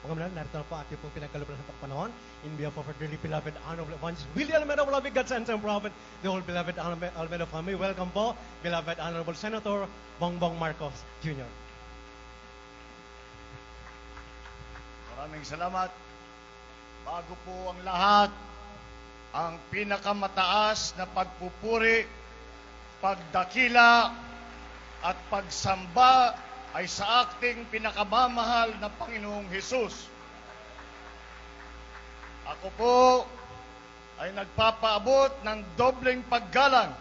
Mga manal, narito na po ating pong pinagkalupran sa panahon. In behalf of our dearly beloved Honorable Evangelist Willie Almeida, beloved God Sons and Prophet, the whole beloved Alme- Almeida family, welcome po, beloved Honorable Senator Bongbong Marcos Jr. Maraming salamat. Bago po ang lahat, ang pinakamataas na pagpupuri, pagdakila, at pagsamba ay sa ating pinakamamahal na Panginoong Hesus. Ako po ay nagpapaabot ng dobleng paggalang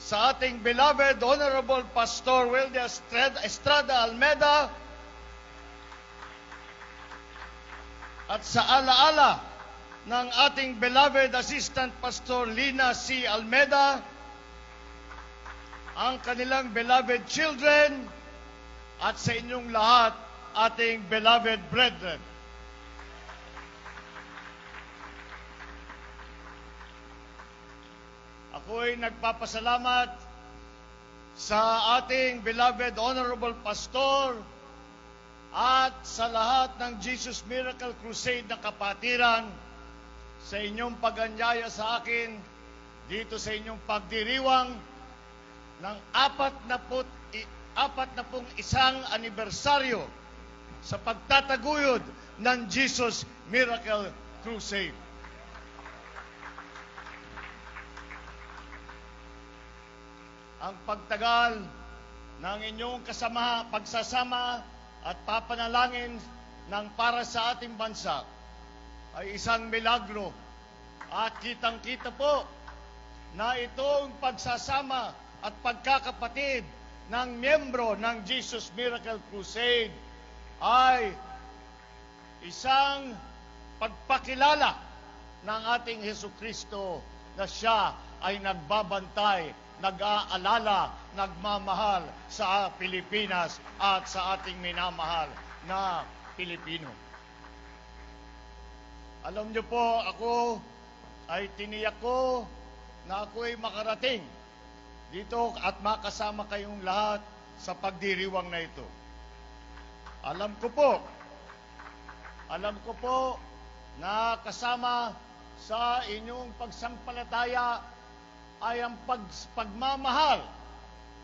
sa ating beloved Honorable Pastor Wilde Estrada Almeda at sa alaala ng ating beloved Assistant Pastor Lina C. Almeda, ang kanilang beloved children, at sa inyong lahat, ating beloved brethren. Ako ay nagpapasalamat sa ating beloved Honorable Pastor at sa lahat ng Jesus Miracle Crusade na kapatiran sa inyong paganyaya sa akin dito sa inyong pagdiriwang ng apat na put, apat na pong isang anibersaryo sa pagtataguyod ng Jesus Miracle Crusade. Ang pagtagal ng inyong kasama, pagsasama at papanalangin ng para sa ating bansa ay isang milagro at kitang-kita po na itong pagsasama at pagkakapatid ng miyembro ng Jesus Miracle Crusade ay isang pagpakilala ng ating Heso Kristo na siya ay nagbabantay, nag-aalala, nagmamahal sa Pilipinas at sa ating minamahal na Pilipino. Alam niyo po, ako ay tiniyak ko na ako ay makarating dito at makasama kayong lahat sa pagdiriwang na ito. Alam ko po, alam ko po na kasama sa inyong pagsampalataya ay ang pag, pagmamahal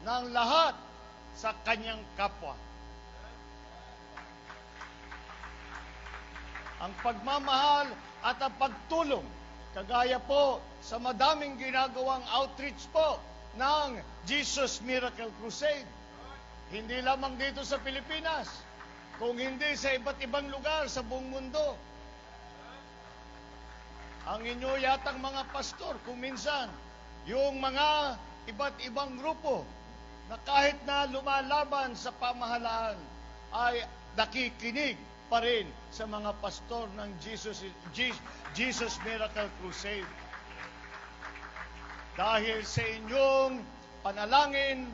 ng lahat sa kanyang kapwa. Ang pagmamahal at ang pagtulong, kagaya po sa madaming ginagawang outreach po ng Jesus Miracle Crusade. Hindi lamang dito sa Pilipinas, kung hindi sa iba't ibang lugar sa buong mundo. Ang inyo yatang mga pastor, kung minsan, yung mga iba't ibang grupo na kahit na lumalaban sa pamahalaan ay nakikinig pa rin sa mga pastor ng Jesus, Jesus Miracle Crusade. Dahil sa inyong panalangin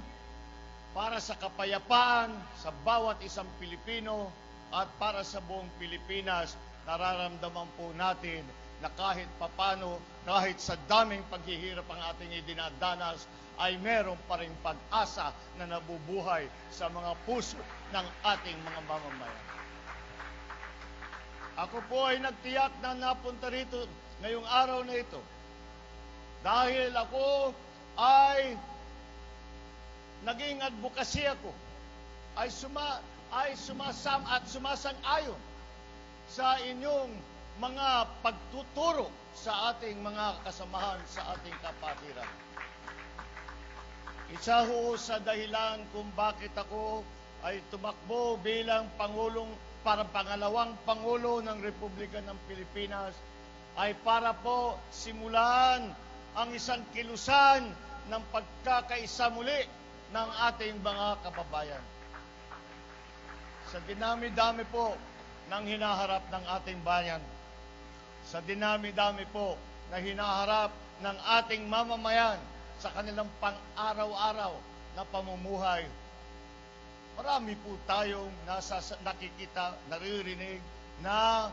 para sa kapayapaan sa bawat isang Pilipino at para sa buong Pilipinas, nararamdaman po natin na kahit papano, kahit sa daming paghihirap ang ating idinadanas, ay meron pa rin pag-asa na nabubuhay sa mga puso ng ating mga mamamayan. Ako po ay nagtiyak na napunta rito ngayong araw na ito dahil ako ay naging advokasy ako ay suma ay sumasam at sumasang-ayon sa inyong mga pagtuturo sa ating mga kasamahan sa ating kapatiran. Isa ho sa dahilan kung bakit ako ay tumakbo bilang Pangulong para pangalawang Pangulo ng Republika ng Pilipinas ay para po simulan ang isang kilusan ng pagkakaisa muli ng ating mga kababayan. Sa dinami-dami po ng hinaharap ng ating bayan, sa dinami-dami po na hinaharap ng ating mamamayan sa kanilang pang-araw-araw na pamumuhay. Marami po tayong nasa, nakikita, naririnig na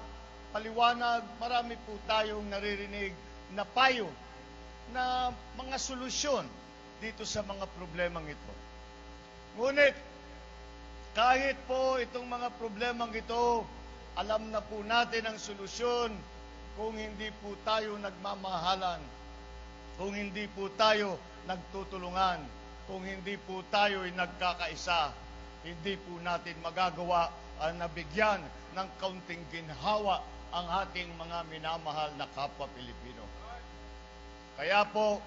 paliwanag, marami po tayong naririnig na payo na mga solusyon dito sa mga problemang ito. Ngunit, kahit po itong mga problemang ito alam na po natin ang solusyon kung hindi po tayo nagmamahalan, kung hindi po tayo nagtutulungan, kung hindi po tayo ay nagkakaisa, hindi po natin magagawa ang nabigyan ng kaunting ginhawa ang ating mga minamahal na kapwa Pilipino. Kaya po,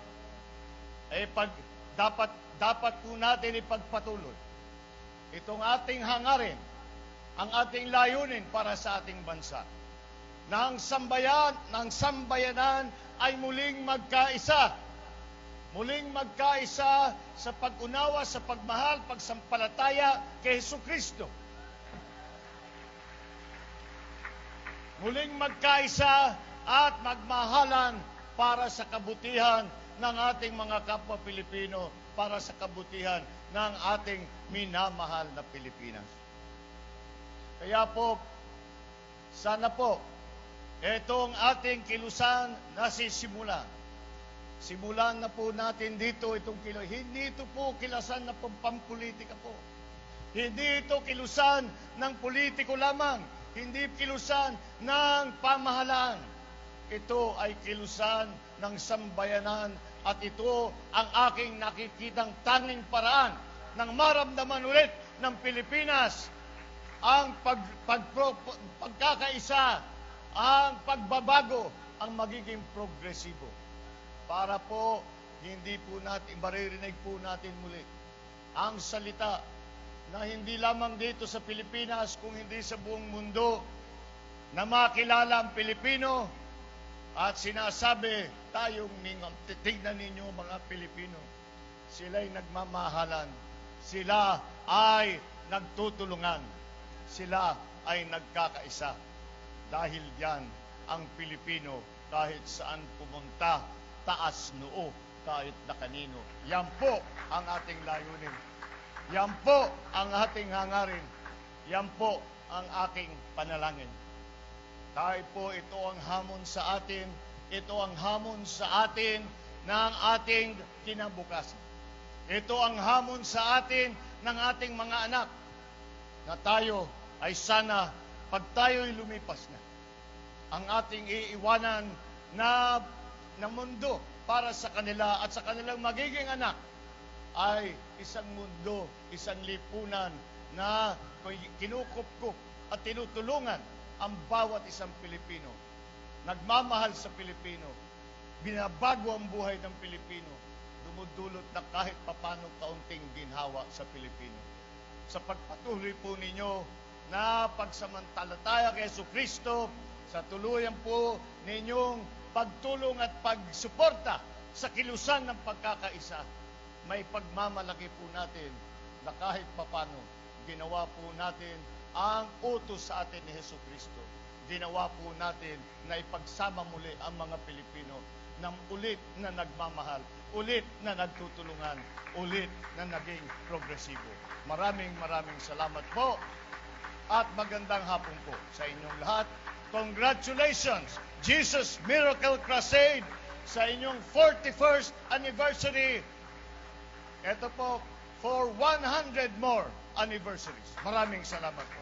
eh pag dapat dapat po natin ipagpatuloy itong ating hangarin, ang ating layunin para sa ating bansa. Na ang sambayan, ng sambayanan ay muling magkaisa. Muling magkaisa sa pag-unawa, sa pagmahal, pagsampalataya kay Heso Kristo. Muling magkaisa at magmahalan para sa kabutihan ng ating mga kapwa Pilipino, para sa kabutihan ng ating minamahal na Pilipinas. Kaya po, sana po, itong ating kilusan na sisimula. Simulan na po natin dito itong kilo. Hindi ito po kilasan na pampolitika po. Hindi ito kilusan ng politiko lamang. Hindi kilusan ng pamahalaan. Ito ay kilusan ng sambayanan at ito ang aking nakikitang tanging paraan ng maramdaman ulit ng Pilipinas ang pag, pag, pagkakaisa, ang pagbabago, ang magiging progresibo. Para po, hindi po natin, maririnig po natin muli ang salita na hindi lamang dito sa Pilipinas, kung hindi sa buong mundo, na makilala ang Pilipino at sinasabi, tayong ningang, titignan ninyo mga Pilipino, sila'y nagmamahalan, sila ay nagtutulungan, sila ay nagkakaisa. Dahil yan, ang Pilipino, kahit saan pumunta, taas noo, kahit na kanino. Yan po ang ating layunin. Yan po ang ating hangarin. Yan po ang aking panalangin. Dahil po ito ang hamon sa atin, ito ang hamon sa atin ng ating kinabukasan. Ito ang hamon sa atin ng ating mga anak na tayo ay sana pag tayo'y lumipas na, ang ating iiwanan na, na mundo para sa kanila at sa kanilang magiging anak ay isang mundo, isang lipunan na kinukupkup at tinutulungan ang bawat isang Pilipino. Nagmamahal sa Pilipino. Binabago ang buhay ng Pilipino. Dumudulot na kahit papano kaunting ginhawa sa Pilipino. Sa pagpatuloy po ninyo na pagsamantalataya kay Yesu Kristo, sa tuluyan po ninyong pagtulong at pagsuporta sa kilusan ng pagkakaisa, may pagmamalaki po natin na kahit papano ginawa po natin ang utos sa atin ni Heso Kristo. Ginawa po natin na ipagsama muli ang mga Pilipino ng ulit na nagmamahal, ulit na nagtutulungan, ulit na naging progresibo. Maraming maraming salamat po at magandang hapon po sa inyong lahat. Congratulations, Jesus Miracle Crusade sa inyong 41st anniversary. Ito po, for 100 more anniversaries. Maraming salamat po.